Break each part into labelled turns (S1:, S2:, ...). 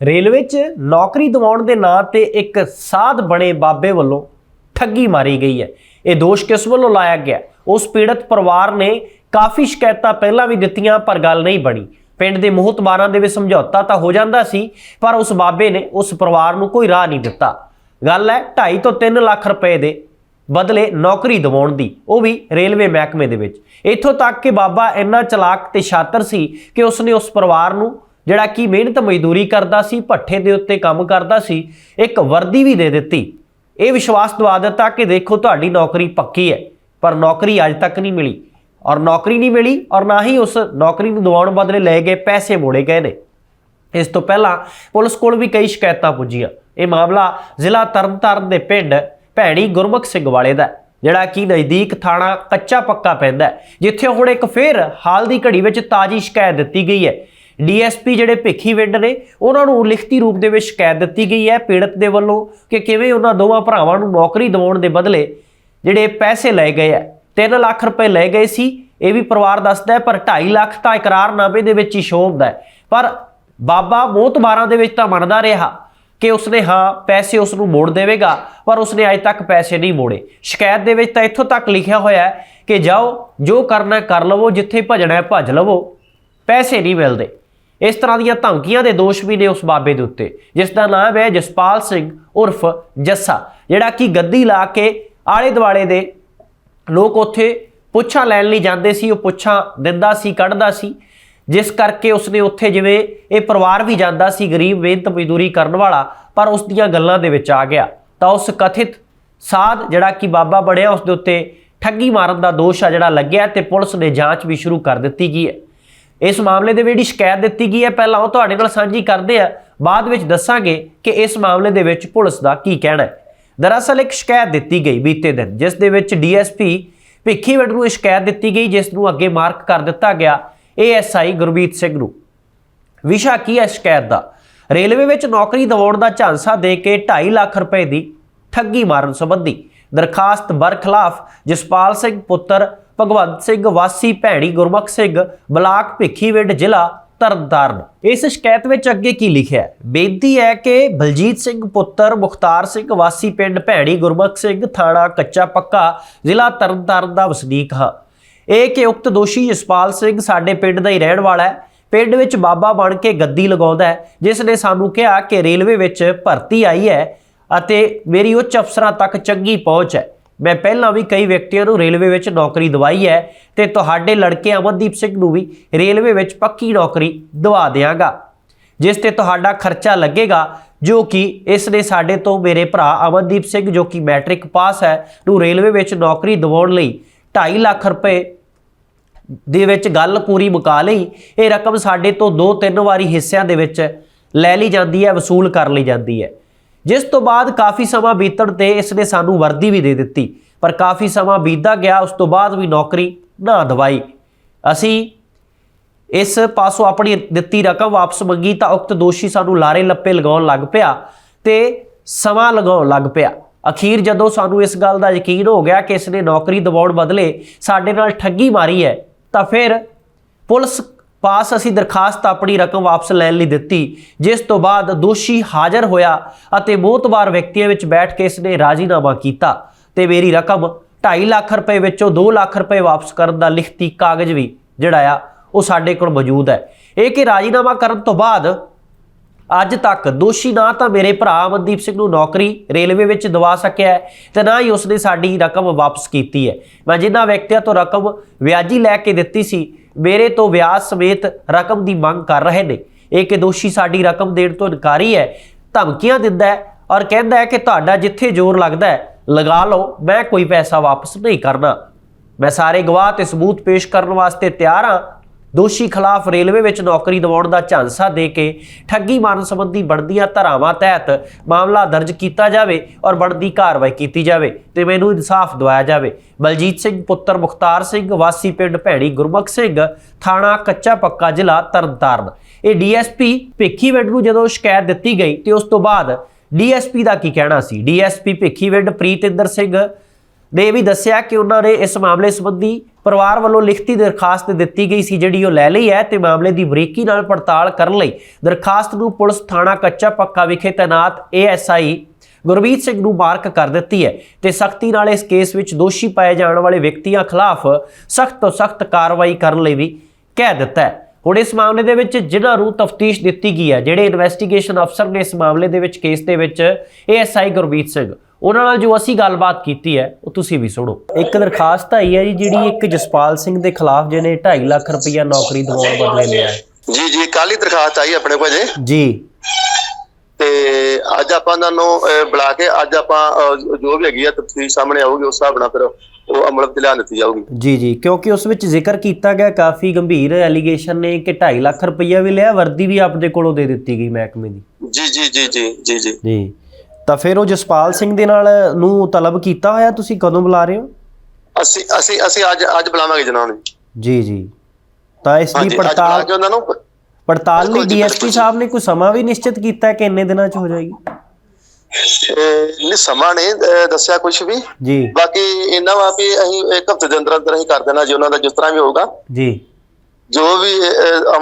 S1: Railway 'ਚ ਨੌਕਰੀ ਦਿਵਾਉਣ ਦੇ ਨਾਂ ਤੇ ਇੱਕ ਸਾਧ ਬਣੇ ਬਾਬੇ ਵੱਲੋਂ ਠੱਗੀ ਮਾਰੀ ਗਈ ਹੈ। ਇਹ ਦੋਸ਼ ਕਿਸ ਵੱਲੋਂ ਲਾਇਆ ਗਿਆ? ਉਸ ਪੀੜਤ ਪਰਿਵਾਰ ਨੇ ਕਾਫੀ ਸ਼ਿਕਾਇਤਾਂ ਪਹਿਲਾਂ ਵੀ ਦਿੱਤੀਆਂ, ਪਰ ਗੱਲ ਨਹੀਂ ਬਣੀ। ਪਿੰਡ ਦੇ ਮੋਹਤਬਾਰਾਂ ਦੇ ਵਿੱਚ ਸਮਝੌਤਾ ਤਾਂ ਹੋ ਜਾਂਦਾ ਸੀ, ਪਰ ਉਸ ਬਾਬੇ ਨੇ ਉਸ ਪਰਿਵਾਰ ਨੂੰ ਕੋਈ ਰਾਹ ਨਹੀਂ ਦਿੱਤਾ। ਗੱਲ ਹੈ 2.5 ਤੋਂ 3 ਲੱਖ ਰੁਪਏ ਦੇ ਬਦਲੇ ਨੌਕਰੀ ਦਿਵਾਉਣ ਦੀ, ਉਹ ਵੀ ਰੇਲਵੇ ਮਹਿਕਮੇ ਦੇ ਵਿੱਚ। ਇੱਥੋਂ ਤੱਕ ਕਿ ਬਾਬਾ ਇੰਨਾ ਚਲਾਕ ਤੇ ਸ਼ਾਤਰ ਸੀ ਕਿ ਉਸਨੇ ਉਸ ਪਰਿਵਾਰ ਨੂੰ ਜਿਹੜਾ ਕਿ ਮਿਹਨਤ ਮਜ਼ਦੂਰੀ ਕਰਦਾ ਸੀ, ਭੱਠੇ ਦੇ ਉੱਤੇ ਕੰਮ ਕਰਦਾ ਸੀ, ਇੱਕ ਵਰਦੀ ਵੀ ਦੇ ਦਿੱਤੀ। ਇਹ ਵਿਸ਼ਵਾਸ ਦਵਾ ਦਿੱਤਾ ਕਿ ਦੇਖੋ ਤੁਹਾਡੀ ਨੌਕਰੀ ਪੱਕੀ ਹੈ, ਪਰ ਨੌਕਰੀ ਅੱਜ ਤੱਕ ਨਹੀਂ ਮਿਲੀ। ਔਰ ਨੌਕਰੀ ਨਹੀਂ ਮਿਲੀ ਔਰ ਨਾ ਹੀ ਉਸ ਨੌਕਰੀ ਨੂੰ ਦਿਵਾਉਣ ਬਦਲੇ ਲਏ ਗਏ ਪੈਸੇ ਮੋੜੇ ਗਏ ਨੇ। ਇਸ ਤੋਂ ਪਹਿਲਾਂ ਪੁਲਿਸ ਕੋਲ ਵੀ ਕਈ ਸ਼ਿਕਾਇਤਾਂ ਪੁੱਜੀਆਂ। ਇਹ ਮਾਮਲਾ ਜ਼ਿਲ੍ਹਾ ਤਰਨਤਾਰਨ ਦੇ ਪਿੰਡ ਭੈਣੀ ਗੁਰਮੁਖ ਸਿੰਘ ਵਾਲੇ ਦਾ ਜਿਹੜਾ ਕਿ ਨਜ਼ਦੀਕ ਥਾਣਾ ਕੱਚਾ ਪੱਕਾ ਪੈਂਦਾ ਜਿੱਥੇ ਹੁਣ ਇੱਕ ਫੇਰ ਹਾਲ ਦੀ ਘੜੀ ਵਿੱਚ ਤਾਜੀ ਸ਼ਿਕਾਇਤ ਦਿੱਤੀ ਗਈ ਹੈ ਡੀਐਸਪੀ ਜਿਹੜੇ ਭਿੱਖੀ ਵਿੰਡ ਨੇ, ਉਹਨਾਂ ਨੂੰ ਲਿਖਤੀ ਰੂਪ ਦੇ ਵਿੱਚ ਸ਼ਿਕਾਇਤ ਦਿੱਤੀ ਗਈ ਹੈ ਪੀੜਤ ਦੇ ਵੱਲੋਂ ਕਿ ਕਿਵੇਂ ਉਹਨਾਂ ਦੋਵਾਂ ਭਰਾਵਾਂ ਨੂੰ ਨੌਕਰੀ ਦਿਵਾਉਣ ਦੇ ਬਦਲੇ ਜਿਹੜੇ ਪੈਸੇ ਲਏ ਗਏ ਆ 3 ਲੱਖ ਰੁਪਏ ਲਏ ਗਏ ਸੀ, ਇਹ ਵੀ ਪਰਿਵਾਰ ਦੱਸਦਾ ਹੈ, ਪਰ 2.5 ਲੱਖ ਤਾਂ ਇਕਰਾਰਨਾਮੇ ਦੇ ਵਿੱਚ ਹੀ ਸ਼ੋਅ ਹੁੰਦਾ ਪਰ ਬਾਬਾ ਮੋਤਬਾਰਾਂ ਦੇ ਵਿੱਚ ਤਾਂ ਮੰਨਦਾ ਰਿਹਾ ਕਿ ਉਸਨੇ ਹਾਂ, ਪੈਸੇ ਉਸ ਨੂੰ ਮੋੜ ਦੇਵੇਗਾ, ਪਰ ਉਸਨੇ ਅਜੇ ਤੱਕ ਪੈਸੇ ਨਹੀਂ ਮੋੜੇ। ਸ਼ਿਕਾਇਤ ਦੇ ਵਿੱਚ ਤਾਂ ਇੱਥੋਂ ਤੱਕ ਲਿਖਿਆ ਹੋਇਆ ਹੈ ਕਿ ਜਾਓ, ਜੋ ਕਰਨਾ ਕਰ ਲਵੋ, ਜਿੱਥੇ ਭਜਣਾ ਹੈ ਭਜ ਲਵੋ, ਪੈਸੇ ਨਹੀਂ ਮਿਲਦੇ। ਇਸ ਤਰ੍ਹਾਂ ਦੀਆਂ ਧਮਕੀਆਂ ਦੇ ਦੋਸ਼ ਵੀ ਨੇ ਉਸ ਬਾਬੇ ਦੇ ਉੱਤੇ, ਜਿਸ ਦਾ ਨਾਮ ਹੈ ਜਸਪਾਲ ਸਿੰਘ ਉਰਫ ਜੱਸਾ, ਜਿਹੜਾ ਕਿ ਗੱਦੀ ਲਾ ਕੇ ਆਲੇ ਦੁਆਲੇ ਦੇ ਲੋਕ ਉੱਥੇ ਪੁੱਛਾਂ ਲੈਣ ਲਈ ਜਾਂਦੇ ਸੀ, ਉਹ ਪੁੱਛਾਂ ਦਿੰਦਾ ਸੀ, ਕੱਢਦਾ ਸੀ, ਜਿਸ ਕਰਕੇ ਉਸਨੇ ਉੱਥੇ ਜਿਵੇਂ ਇਹ ਪਰਿਵਾਰ ਵੀ ਜਾਂਦਾ ਸੀ, ਗਰੀਬ, ਮਿਹਨਤ ਮਜ਼ਦੂਰੀ ਕਰਨ ਵਾਲਾ, ਪਰ ਉਸ ਦੀਆਂ ਗੱਲਾਂ ਦੇ ਵਿੱਚ ਆ ਗਿਆ। ਤਾਂ ਉਸ ਕਥਿਤ ਸਾਧ ਜਿਹੜਾ ਕਿ ਬਾਬਾ ਬਣਿਆ, ਉਸ ਦੇ ਉੱਤੇ ਠੱਗੀ ਮਾਰਨ ਦਾ ਦੋਸ਼ ਆ ਜਿਹੜਾ ਲੱਗਿਆ ਤੇ ਪੁਲਿਸ ਨੇ ਜਾਂਚ ਵੀ ਸ਼ੁਰੂ ਕਰ ਦਿੱਤੀ ਗਈ ਹੈ। ਇਸ ਮਾਮਲੇ ਦੇ ਵਿੱਚ ਜਿਹੜੀ ਸ਼ਿਕਾਇਤ ਦਿੱਤੀ ਗਈ ਹੈ, ਪਹਿਲਾਂ ਉਹ ਤੁਹਾਡੇ ਨਾਲ ਸਾਂਝੀ ਕਰਦੇ ਆ, ਬਾਅਦ ਵਿੱਚ ਦੱਸਾਂਗੇ ਕਿ ਇਸ ਮਾਮਲੇ ਦੇ ਵਿੱਚ ਪੁਲਿਸ ਦਾ ਕੀ ਕਹਿਣਾ ਹੈ। ਦਰਅਸਲ ਇੱਕ ਸ਼ਿਕਾਇਤ ਦਿੱਤੀ ਗਈ ਬੀਤੇ ਦਿਨ, ਜਿਸ ਦੇ ਵਿੱਚ ਡੀਐਸਪੀ ਭਿੱਖੀਵਿੰਡ ਨੂੰ ਸ਼ਿਕਾਇਤ ਦਿੱਤੀ ਗਈ, ਜਿਸ ਨੂੰ ਅੱਗੇ ਮਾਰਕ ਕਰ ਦਿੱਤਾ ਗਿਆ ਏਐਸਆਈ ਗੁਰਬੀਤ ਸਿੰਘ ਨੂੰ। ਵਿਸ਼ਾ ਕੀ ਹੈ ਸ਼ਿਕਾਇਤ ਦਾ? ਰੇਲਵੇ ਵਿੱਚ ਨੌਕਰੀ ਦਿਵਾਉਣ ਦਾ ਝਾਂਸਾ ਦੇ ਕੇ 2.5 ਲੱਖ ਰੁਪਏ ਦੀ ਠੱਗੀ ਮਾਰਨ ਸੰਬੰਧੀ ਦਰਖਾਸਤ ਬਰਖਲਾਫ ਜਸਪਾਲ ਸਿੰਘ ਪੁੱਤਰ ਭਗਵੰਤ ਸਿੰਘ ਵਾਸੀ ਭੈਣੀ ਗੁਰਮੁਖ ਸਿੰਘ, ਬਲਾਕ ਭਿੱਖੀਵਿੰਡ ਜ਼ਿਲ੍ਹਾ ਤਰਨਤਾਰਨ। ਇਸ ਸ਼ਿਕਾਇਤ ਵਿੱਚ ਅੱਗੇ ਕੀ ਲਿਖਿਆ ਹੈ? ਬੇਨਤੀ ਹੈ ਕਿ ਬਲਜੀਤ ਸਿੰਘ ਪੁੱਤਰ, ਮੁਖਤਾਰ ਸਿੰਘ ਵਾਸੀ ਪਿੰਡ ਭੈਣੀ ਗੁਰਮੁਖ ਸਿੰਘ, ਥਾਣਾ ਕੱਚਾ ਪੱਕਾ, ਜ਼ਿਲ੍ਹਾ ਤਰਨਤਾਰਨ ਦਾ ਵਸਨੀਕ ਹਾਂ। ਇਹ ਕਿ ਉਕਤ ਦੋਸ਼ੀ ਜਸਪਾਲ ਸਿੰਘ ਸਾਡੇ ਪਿੰਡ ਦਾ ਹੀ ਰਹਿਣ ਵਾਲਾ ਹੈ। ਪਿੰਡ ਵਿੱਚ ਬਾਬਾ ਬਣ ਕੇ ਗੱਦੀ ਲਗਾਉਂਦਾ ਹੈ, ਜਿਸ ਨੇ ਸਾਨੂੰ ਕਿਹਾ ਕਿ ਰੇਲਵੇ ਵਿੱਚ ਭਰਤੀ ਆਈ ਹੈ ਅਤੇ ਮੇਰੀ ਉੱਚ ਅਫਸਰਾਂ ਤੱਕ ਚੰਗੀ ਪਹੁੰਚ ਹੈ। ਮੈਂ ਪਹਿਲਾਂ ਵੀ ਕਈ ਵਿਅਕਤੀਆਂ ਨੂੰ ਰੇਲਵੇ ਵਿੱਚ ਨੌਕਰੀ ਦਵਾਈ ਹੈ ਤੇ ਤੁਹਾਡੇ ਲੜਕੇ ਅਮਨਦੀਪ ਸਿੰਘ ਨੂੰ ਵੀ ਰੇਲਵੇ ਵਿੱਚ ਪੱਕੀ ਨੌਕਰੀ ਦਵਾ ਦਿਆਂਗਾ, ਜਿਸ ਤੇ ਤੁਹਾਡਾ ਖਰਚਾ ਲੱਗੇਗਾ, ਜੋ ਕਿ ਇਸ ਨੇ ਸਾਡੇ ਤੋਂ ਮੇਰੇ ਭਰਾ ਅਮਨਦੀਪ ਸਿੰਘ, ਜੋ ਕਿ ਮੈਟ੍ਰਿਕ ਪਾਸ ਹੈ, ਨੂੰ ਰੇਲਵੇ ਵਿੱਚ ਨੌਕਰੀ ਦਿਵਾਉਣ ਲਈ 2.5 ਲੱਖ ਰੁਪਏ ਦੇ ਵਿੱਚ ਗੱਲ ਪੂਰੀ ਮੁਕਾ ਲਈ। ਇਹ ਰਕਮ ਸਾਡੇ ਤੋਂ ਦੋ ਤਿੰਨ ਵਾਰੀ ਹਿੱਸਿਆਂ ਦੇ ਵਿੱਚ ਲੈ ਲਈ ਜਾਂਦੀ ਹੈ, ਵਸੂਲ ਕਰ ਲਈ ਜਾਂਦੀ ਹੈ। ਜਿਸ ਤੋਂ ਬਾਅਦ ਕਾਫੀ ਸਮਾਂ ਬੀਤਣ ਤੇ ਇਸ ਨੇ ਸਾਨੂੰ ਵਰਦੀ ਵੀ ਦੇ ਦਿੱਤੀ, ਪਰ ਕਾਫੀ ਸਮਾਂ ਬੀਤਦਾ ਗਿਆ, ਉਸ ਤੋਂ ਬਾਅਦ ਵੀ ਨੌਕਰੀ ਨਾ ਦਵਾਈ ਅਸੀਂ ਇਸ ਪਾਸੋਂ ਆਪਣੀ ਦਿੱਤੀ ਰਕਮ ਵਾਪਸ ਮੰਗੀ ਤਾਂ ਉਕਤ ਦੋਸ਼ੀ ਸਾਨੂੰ ਲਾਰੇ ਲੱਪੇ ਲਗਾਉਣ ਲੱਗ ਪਿਆ ਤੇ ਸਮਾਂ ਲਗਾਉਣ ਲੱਗ ਪਿਆ। ਅਖੀਰ ਜਦੋਂ ਸਾਨੂੰ ਇਸ ਗੱਲ ਦਾ ਯਕੀਨ ਹੋ ਗਿਆ ਕਿ ਇਸ ਨੇ ਨੌਕਰੀ ਦਿਵਾਉਣ ਬਦਲੇ ਸਾਡੇ ਨਾਲ ਠੱਗੀ ਮਾਰੀ ਹੈ, ਤਾਂ ਫਿਰ ਪੁਲਿਸ ਪਾਸ ਅਸੀਂ ਦਰਖਾਸਤ ਆਪਣੀ ਰਕਮ ਵਾਪਸ ਲੈਣ ਲਈ ਦਿੱਤੀ, ਜਿਸ ਤੋਂ ਬਾਅਦ ਦੋਸ਼ੀ ਹਾਜ਼ਰ ਹੋਇਆ ਅਤੇ ਮੋਤਬਾਰ ਵਿਅਕਤੀਆਂ ਵਿੱਚ ਬੈਠ ਕੇ ਇਸ ਨੇ ਰਾਜ਼ੀਨਾਮਾ ਕੀਤਾ ਤੇ ਮੇਰੀ ਰਕਮ 2.5 ਲੱਖ ਰੁਪਏ ਵਿੱਚੋਂ 2 ਲੱਖ ਰੁਪਏ ਵਾਪਸ ਕਰਨ ਦਾ ਲਿਖਤੀ ਕਾਗਜ਼ ਵੀ, ਜਿਹੜਾ ਆ, ਉਹ ਸਾਡੇ ਕੋਲ ਮੌਜੂਦ ਹੈ। ਇਹ ਕਿ ਰਾਜ਼ੀਨਾਮਾ ਕਰਨ ਤੋਂ ਬਾਅਦ ਅੱਜ ਤੱਕ ਦੋਸ਼ੀ ਨਾ ਤਾਂ ਮੇਰੇ ਭਰਾ ਅਮਨਦੀਪ ਸਿੰਘ ਨੂੰ ਨੌਕਰੀ ਰੇਲਵੇ ਵਿੱਚ ਦਵਾ ਸਕਿਆ ਹੈ ਤੇ ਨਾ ਹੀ ਉਸਨੇ ਸਾਡੀ ਰਕਮ ਵਾਪਸ ਕੀਤੀ ਹੈ। ਮੈਂ ਜਿਨ੍ਹਾਂ ਵਿਅਕਤੀਆਂ ਤੋਂ ਰਕਮ ਵਿਆਜੀ ਲੈ ਕੇ ਦਿੱਤੀ ਸੀ ਮੇਰੇ ਤੋਂ ਵਿਆਜ ਸਮੇਤ ਰਕਮ ਦੀ ਮੰਗ ਕਰ ਰਹੇ ਨੇ। ਇਹ ਕਿ ਦੋਸ਼ੀ ਸਾਡੀ ਰਕਮ ਦੇਣ ਤੋਂ ਇਨਕਾਰੀ ਹੈ, ਧਮਕੀਆਂ ਦਿੰਦਾ ਹੈ ਔਰ ਕਹਿੰਦਾ ਹੈ ਕਿ ਤੁਹਾਡਾ ਜਿੱਥੇ ਜ਼ੋਰ ਲੱਗਦਾ ਹੈ, ਲਗਾ ਲਓ, ਮੈਂ ਕੋਈ ਪੈਸਾ ਵਾਪਸ ਨਹੀਂ ਕਰਨਾ। ਮੈਂ ਸਾਰੇ ਗਵਾਹ ਤੇ ਸਬੂਤ ਪੇਸ਼ ਕਰਨ ਵਾਸਤੇ ਤਿਆਰ ਹਾਂ। ਦੋਸ਼ੀ ਖਿਲਾਫ ਰੇਲਵੇ ਵਿੱਚ ਨੌਕਰੀ ਦਿਵਾਉਣ ਦਾ ਝਾਂਸਾ ਦੇ ਕੇ ਠੱਗੀ ਮਾਰਨ ਸੰਬੰਧੀ ਬਣਦੀਆਂ ਧਾਰਾਵਾਂ ਤਹਿਤ ਮਾਮਲਾ ਦਰਜ ਕੀਤਾ ਜਾਵੇ ਔਰ ਬਣਦੀ ਕਾਰਵਾਈ ਕੀਤੀ ਜਾਵੇ ਤੇ ਮੈਨੂੰ ਇਨਸਾਫ ਦਿਵਾਇਆ ਜਾਵੇ। ਬਲਜੀਤ ਸਿੰਘ ਪੁੱਤਰ ਮੁਖਤਾਰ ਸਿੰਘ, ਵਾਸੀ ਪਿੰਡ ਭੈਣੀ ਗੁਰਮੁਖ ਸਿੰਘ, ਥਾਣਾ ਕੱਚਾ ਪੱਕਾ ਜ਼ਿਲ੍ਹਾ ਤਰਨਤਾਰਨ। ਇਹ ਡੀਐਸਪੀ ਭਿੱਖੀਵਿੰਡ ਨੂੰ ਜਦੋਂ ਸ਼ਿਕਾਇਤ ਦਿੱਤੀ ਗਈ ਤੇ ਉਸ ਤੋਂ ਬਾਅਦ ਡੀਐਸਪੀ ਦਾ ਕੀ ਕਹਿਣਾ ਸੀ? ਡੀਐਸਪੀ ਭਿੱਖੀਵਿੰਡ ਪ੍ਰੀਤਿੰਦਰ ਸਿੰਘ ਨੇ ਇਹ ਵੀ ਦੱਸਿਆ ਕਿ ਉਹਨਾਂ ਨੇ ਇਸ ਮਾਮਲੇ ਸੰਬੰਧੀ ਪਰਿਵਾਰ ਵੱਲੋਂ ਲਿਖਤੀ ਦਰਖਾਸਤ ਦਿੱਤੀ ਗਈ ਸੀ, ਜਿਹੜੀ ਉਹ ਲੈ ਲਈ ਹੈ ਤੇ ਮਾਮਲੇ ਦੀ ਬਰੀਕੀ ਨਾਲ ਪੜਤਾਲ ਕਰਨ ਲਈ ਦਰਖਾਸਤ ਨੂੰ ਪੁਲਿਸ ਥਾਣਾ ਕੱਚਾ ਪੱਕਾ ਵਿਖੇ ਤੈਨਾਤ ਏਐਸਆਈ ਗੁਰਮੀਤ ਸਿੰਘ ਨੂੰ ਮਾਰਕ ਕਰ ਦਿੱਤੀ ਹੈ ਤੇ ਸਖਤੀ ਨਾਲ ਇਸ ਕੇਸ ਵਿੱਚ ਦੋਸ਼ੀ ਪਾਏ ਜਾਣ ਵਾਲੇ ਵਿਅਕਤੀਆਂ ਖਿਲਾਫ ਸਖਤ ਤੋਂ ਸਖਤ ਕਾਰਵਾਈ ਕਰਨ ਲਈ ਵੀ ਕਹਿ ਦਿੱਤਾ ਹੈ। ਹੁਣ ਇਸ ਮਾਮਲੇ ਦੇ ਵਿੱਚ ਜਿਨ੍ਹਾਂ ਨੂੰ ਤਫਤੀਸ਼ ਦਿੱਤੀ ਗਈ ਹੈ, ਜਿਹੜੇ ਇਨਵੈਸਟੀਗੇਸ਼ਨ ਅਫਸਰ ਨੇ ਇਸ ਮਾਮਲੇ ਦੇ ਵਿੱਚ ਕੇਸ ਦੇ ਵਿੱਚ ਏਐਸਆਈ ਗੁਰਮੀਤ ਸਿੰਘ ਉਹਨਾਂ ਨਾਲ ਜੋ ਅਸੀਂ ਗੱਲਬਾਤ ਕੀਤੀ ਹੈ ਉਹ ਤੁਸੀਂ ਵੀ ਸੁਣੋ। ਇੱਕ ਦਰਖਾਸਤ ਆਈ ਹੈ ਜੀ ਜਿਹੜੀ ਇੱਕ ਜਸਪਾਲ ਸਿੰਘ ਦੇ ਖਿਲਾਫ ਜਿਹਨੇ 2.5 ਲੱਖ ਰੁਪਈਆ ਨੌਕਰੀ ਦਿਵਾਉਣ ਬਦਲੇ ਲਿਆ ਹੈ।
S2: ਜੀ ਜੀ ਕੱਲ ਹੀ ਦਰਖਾਸਤ ਆਈ ਆਪਣੇ ਕੋਲ ਜੇ।
S1: ਜੀ।
S2: ਤੇ ਅੱਜ ਆਪਾਂ ਉਹਨਾਂ ਨੂੰ ਬੁਲਾ ਕੇ ਅੱਜ ਆਪਾਂ ਜੋ ਵੀ ਹੈਗੀ ਆ ਤਫਸੀਲ ਸਾਹਮਣੇ ਆਊਗੀ ਉਸ ਹਿਸਾਬ ਨਾਲ ਫਿਰ ਉਹ ਅਮਲ ਚ ਲਿਆ ਦਿੱਤੀ ਜਾਊਗੀ।
S1: ਜੀ ਜੀ ਕਿਉਂਕਿ ਉਸ ਵਿੱਚ ਜ਼ਿਕਰ ਕੀਤਾ ਗਿਆ ਕਾਫੀ ਗੰਭੀਰ ਐਲੀਗੇਸ਼ਨ ਨੇ ਕਿ 2.5 ਲੱਖ ਰੁਪਈਆ ਵੀ ਲਿਆ ਵਰਦੀ ਵੀ ਆਪਦੇ ਕੋਲੋਂ ਦੇ ਦਿੱਤੀ ਗਈ ਮਹਿਕਮੇ ਦੀ।
S2: ਜੀ ਜੀ ਜੀ ਜੀ ਜੀ ਜੀ।
S1: ਜੀ। ਤਾਂ ਫਿਰ ਉਹ ਜਸਪਾਲ ਸਿੰਘ ਦੇ ਨਾਲ ਨੂੰ ਤਲਬ ਕੀਤਾ ਹੋਇਆ ਤੁਸੀਂ ਕਦੋਂ ਬੁਲਾ ਰਹੇ ਹੋ?
S2: ਅਸੀਂ ਅਸੀਂ ਅਸੀਂ ਅੱਜ ਅੱਜ ਬੁਲਾਵਾਂਗੇ ਜਨਾਬ ਨੂੰ
S1: ਜੀ ਜੀ। ਤਾਂ ਇਸ ਦੀ ਪੜਤਾਲ
S2: ਉਹਨਾਂ ਨੂੰ।
S1: ਪੜਤਾਲ ਲਈ ਡੀਐਸਪੀ। ਸਾਹਿਬ ਨੇ ਕੋਈ ਸਮਾਂ ਵੀ ਨਿਸ਼ਚਿਤ ਕੀਤਾ ਕਿ ਇੰਨੇ ਦਿਨਾਂ 'ਚ ਹੋ ਜਾਏਗੀ?
S2: ਨਹੀਂ ਸਮਾਂ ਅਹ, ਦੱਸਿਆ ਕੁਝ ਵੀ।
S1: ਜੀ।
S2: ਬਾਕੀ ਇਹਨਾਂ ਵਾ ਵੀ ਅਸੀਂ ਇੱਕ ਹਫ਼ਤੇ ਦੇ ਅੰਦਰ ਅੰਦਰ ਅਸੀਂ ਕਰ ਦੇਣਾ ਜੀ ਉਹਨਾਂ ਦਾ ਜਿਸ ਤਰ੍ਹਾਂ ਵੀ ਹੋਊਗਾ।
S1: ਜੀ।
S2: ਜੋ ਵੀ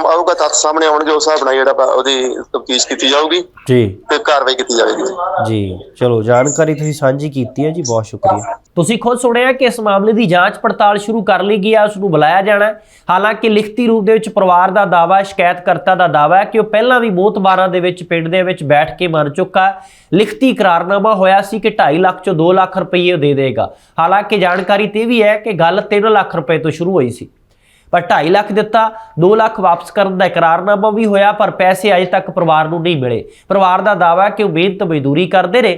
S2: ਆਊਗਾ ਤੱਥ ਸਾਹਮਣੇ ਆਉਣਗੇ ਉਸ ਹਿਸਾਬ ਨਾਲ ਜਿਹੜਾ ਉਹਦੀ ਤਫਤੀਸ਼ ਕੀਤੀ ਜਾਊਗੀ
S1: ਜੀ।
S2: ਤੇ ਕਾਰਵਾਈ ਕੀਤੀ ਜਾਵੇਗੀ।
S1: ਜੀ ਚਲੋ ਜਾਣਕਾਰੀ ਤੁਸੀਂ ਸਾਂਝੀ ਕੀਤੀ ਹੈ ਜੀ ਬਹੁਤ ਸ਼ੁਕਰੀਆ। ਤੁਸੀਂ ਖੁਦ ਸੁਣਿਆ ਕਿ ਇਸ ਮਾਮਲੇ ਦੀ ਜਾਂਚ ਪੜਤਾਲ ਸ਼ੁਰੂ ਕਰ ਲਈ ਗਈ ਹੈ ਉਸ ਨੂੰ ਬੁਲਾਇਆ ਜਾਣਾ ਹੈ। ਹਾਲਾਂਕਿ ਲਿਖਤੀ ਰੂਪ ਦੇ ਵਿੱਚ ਪਰਿਵਾਰ ਦਾ ਦਾਵਾ ਸ਼ਿਕਾਇਤਕਰਤਾ ਦਾ ਦਾਵਾ ਹੈ ਕਿ ਉਹ ਪਹਿਲਾਂ ਵੀ ਮੋਤਬਾਰਾਂ ਦੇ ਵਿੱਚ ਪਿੰਡ ਦੇ ਵਿੱਚ ਬੈਠ ਕੇ ਮੰਨ ਚੁੱਕਾ ਲਿਖਤੀ ਇਕਰਾਰਨਾਮਾ ਹੋਇਆ ਸੀ ਕਿ 2.5 ਲੱਖ ਚੋਂ 2 ਲੱਖ ਰੁਪਏ ਉਹ ਦੇ ਦੇਗਾ। ਹਾਲਾਂਕਿ ਜਾਣਕਾਰੀ ਤੇ ਵੀ ਹੈ ਕਿ ਗੱਲ 3 ਲੱਖ ਰੁਪਏ ਤੋਂ ਸ਼ੁਰੂ ਹੋਈ ਸੀ। ਪਰ 2.5 ਲੱਖ ਦਿੱਤਾ 2 ਲੱਖ ਵਾਪਸ ਕਰਨ ਦਾ ਇਕਰਾਰਨਾਮਾ ਵੀ ਹੋਇਆ, ਪਰ ਪੈਸੇ ਅਜੇ ਤੱਕ ਪਰਿਵਾਰ ਨੂੰ ਨਹੀਂ ਮਿਲੇ। ਪਰਿਵਾਰ ਦਾ ਦਾਅਵਾ ਕਿ ਉਹ ਮਿਹਨਤ ਮਜ਼ਦੂਰੀ ਕਰਦੇ ਨੇ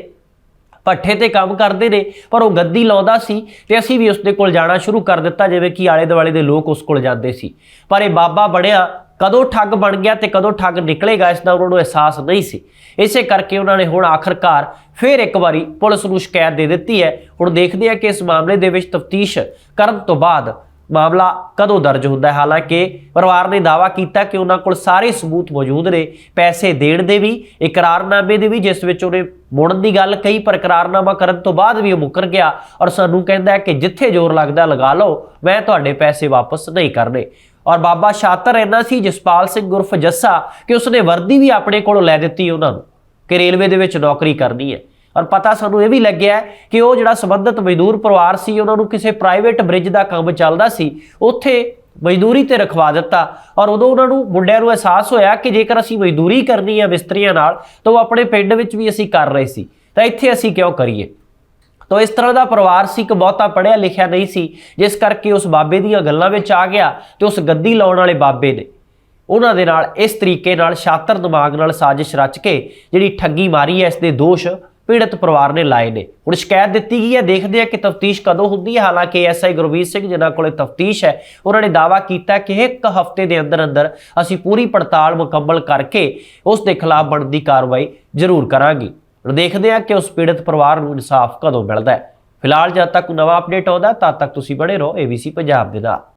S1: ਪੱਠੇ ਤੇ ਕੰਮ ਕਰਦੇ ਨੇ ਪਰ ਉਹ ਗੱਦੀ ਲਾਉਂਦਾ ਸੀ ਤੇ ਅਸੀਂ ਵੀ ਉਸ ਦੇ ਕੋਲ ਜਾਣਾ ਸ਼ੁਰੂ ਕਰ ਦਿੱਤਾ, ਜਿਵੇਂ ਕਿ ਆਲੇ ਦੁਆਲੇ ਦੇ ਲੋਕ ਉਸ ਕੋਲ ਜਾਂਦੇ ਸੀ। ਪਰ ਇਹ ਬਾਬਾ ਬਣਿਆ, ਕਦੋਂ ਠੱਗ ਬਣ ਗਿਆ ਤੇ ਕਦੋਂ ਠੱਗ ਨਿਕਲੇਗਾ, ਇਸ ਦਾ ਉਹਨਾਂ ਨੂੰ ਅਹਿਸਾਸ ਨਹੀਂ ਸੀ। ਇਸੇ ਕਰਕੇ ਉਹਨਾਂ ਨੇ ਹੁਣ ਆਖਰਕਾਰ ਫਿਰ ਇੱਕ ਵਾਰੀ ਪੁਲਿਸ ਨੂੰ ਸ਼ਿਕਾਇਤ ਦੇ ਦਿੱਤੀ ਹੈ। ਹੁਣ ਦੇਖਦੇ ਹਾਂ ਕਿ ਇਸ ਮਾਮਲੇ ਦੇ ਵਿੱਚ ਤਫਤੀਸ਼ ਕਰਨ ਤੋਂ ਬਾਅਦ ਮਾਮਲਾ ਕਦੋਂ ਦਰਜ ਹੁੰਦਾ ਹੈ? ਹਾਲਾਂਕਿ ਪਰਿਵਾਰ ਨੇ ਦਾਅਵਾ ਕੀਤਾ ਕਿ ਉਹਨਾਂ ਕੋਲ ਸਾਰੇ ਸਬੂਤ ਮੌਜੂਦ ਨੇ। ਪੈਸੇ ਦੇਣ ਦੇ ਵੀ, ਇਕਰਾਰਨਾਮੇ ਦੇ ਵੀ, ਜਿਸ ਵਿੱਚ ਉਹਨੇ ਮੁੜਨ ਦੀ ਗੱਲ ਕਹੀ, ਪਰ ਇਕਰਾਰਨਾਮਾ ਕਰਨ ਤੋਂ ਬਾਅਦ ਵੀ ਉਹ ਮੁੱਕਰ ਗਿਆ ਔਰ ਸਾਨੂੰ ਕਹਿੰਦਾ ਹੈ ਕਿ ਜਿੱਥੇ ਜ਼ੋਰ ਲੱਗਦਾ ਲਗਾ ਲਓ, ਮੈਂ ਤੁਹਾਡੇ ਪੈਸੇ ਵਾਪਸ ਨਹੀਂ ਕਰਨੇ। ਔਰ ਬਾਬਾ ਸ਼ਾਤਰ ਇੰਨਾ ਸੀ, ਜਸਪਾਲ ਸਿੰਘ ਗੁਰਫ ਜੱਸਾ, ਕਿ ਉਸਨੇ ਵਰਦੀ ਵੀ ਆਪਣੇ ਕੋਲੋਂ ਲੈ ਦਿੱਤੀ ਉਹਨਾਂ ਨੂੰ ਕਿ ਰੇਲਵੇ ਦੇ ਵਿੱਚ ਨੌਕਰੀ ਕਰਨੀ ਹੈ। ਔਰ ਪਤਾ ਸਾਨੂੰ ਇਹ ਵੀ ਲੱਗਿਆ ਕਿ ਉਹ ਜਿਹੜਾ ਸੰਬੰਧਿਤ ਮਜ਼ਦੂਰ ਪਰਿਵਾਰ ਸੀ, ਉਹਨਾਂ ਨੂੰ ਕਿਸੇ ਪ੍ਰਾਈਵੇਟ ਬ੍ਰਿਜ ਦਾ ਕੰਮ ਚੱਲਦਾ ਸੀ, ਉੱਥੇ ਮਜ਼ਦੂਰੀ ਤੇ ਰਖਵਾ ਦਿੱਤਾ। ਔਰ ਉਦੋਂ ਉਹਨਾਂ ਨੂੰ ਮੁੰਡਿਆਂ ਨੂੰ ਅਹਿਸਾਸ ਹੋਇਆ ਕਿ ਜੇਕਰ ਅਸੀਂ ਮਜ਼ਦੂਰੀ ਕਰਨੀ ਹੈ ਮਿਸਤਰੀਆਂ ਨਾਲ, ਤਾਂ ਉਹ ਆਪਣੇ ਪਿੰਡ ਵਿੱਚ ਵੀ ਅਸੀਂ ਕਰ ਰਹੇ ਸੀ। ਤਾਂ ਇੱਥੇ ਅਸੀਂ ਕਿਉਂ ਕਰੀਏ? ਤਾਂ ਇਸ ਤਰ੍ਹਾਂ ਦਾ ਪਰਿਵਾਰ ਸੀ ਕਿ ਬਹੁਤਾ ਪੜਿਆ ਲਿਖਿਆ ਨਹੀਂ ਸੀ, ਜਿਸ ਕਰਕੇ ਉਸ ਬਾਬੇ ਦੀਆਂ ਗੱਲਾਂ ਵਿੱਚ ਆ ਗਿਆ ਤੇ ਉਸ ਗੱਦੀ ਲਾਉਣ ਵਾਲੇ ਬਾਬੇ ਨੇ। ਉਹਨਾਂ ਦੇ ਨਾਲ ਇਸ ਤਰੀਕੇ ਨਾਲ ਸ਼ਾਤਰ ਦਿਮਾਗ ਨਾਲ ਸਾਜ਼ਿਸ਼ ਰਚ ਕੇ ਜਿਹੜੀ ਠੱਗੀ ਮਾਰੀ ਹੈ, ਇਸ ਦੇ ਦੋਸ਼ ਪੀੜਤ ਪਰਿਵਾਰ ਨੇ ਲਾਏ ਨੇ। ਹੁਣ ਸ਼ਿਕਾਇਤ ਦਿੱਤੀ ਗਈ ਹੈ, ਦੇਖਦੇ ਆ ਕਿ ਤਫਤੀਸ਼ ਕਦੋਂ ਹੁੰਦੀ ਹੈ। ਹਾਲਾਂਕਿ ਐਸਆਈ ਗੁਰਵੀਰ ਸਿੰਘ ਜਿਨ੍ਹਾਂ ਕੋਲੇ ਤਫਤੀਸ਼ ਹੈ, ਉਹਨਾਂ ਨੇ ਦਾਅਵਾ ਕੀਤਾ ਕਿ ਇੱਕ ਹਫ਼ਤੇ ਦੇ ਅੰਦਰ ਅੰਦਰ ਅਸੀਂ ਪੂਰੀ ਪੜਤਾਲ ਮੁਕੰਮਲ ਕਰਕੇ ਉਸ ਦੇ ਖਿਲਾਫ ਬਣਦੀ ਕਾਰਵਾਈ ਜ਼ਰੂਰ ਕਰਾਂਗੇ। ਹੁਣ ਦੇਖਦੇ ਆ ਕਿ ਉਸ ਪੀੜਤ ਪਰਿਵਾਰ ਨੂੰ ਇਨਸਾਫ ਕਦੋਂ ਮਿਲਦਾ ਹੈ। ਫਿਲਹਾਲ ਜਦ ਤੱਕ ਨਵਾਂ ਅਪਡੇਟ ਆਉਂਦਾ, ਤਦ ਤੱਕ ਤੁਸੀਂ ਬਣੇ ਰਹੋ ABC ਪੰਜਾਬ ਦੇ ਨਾਲ।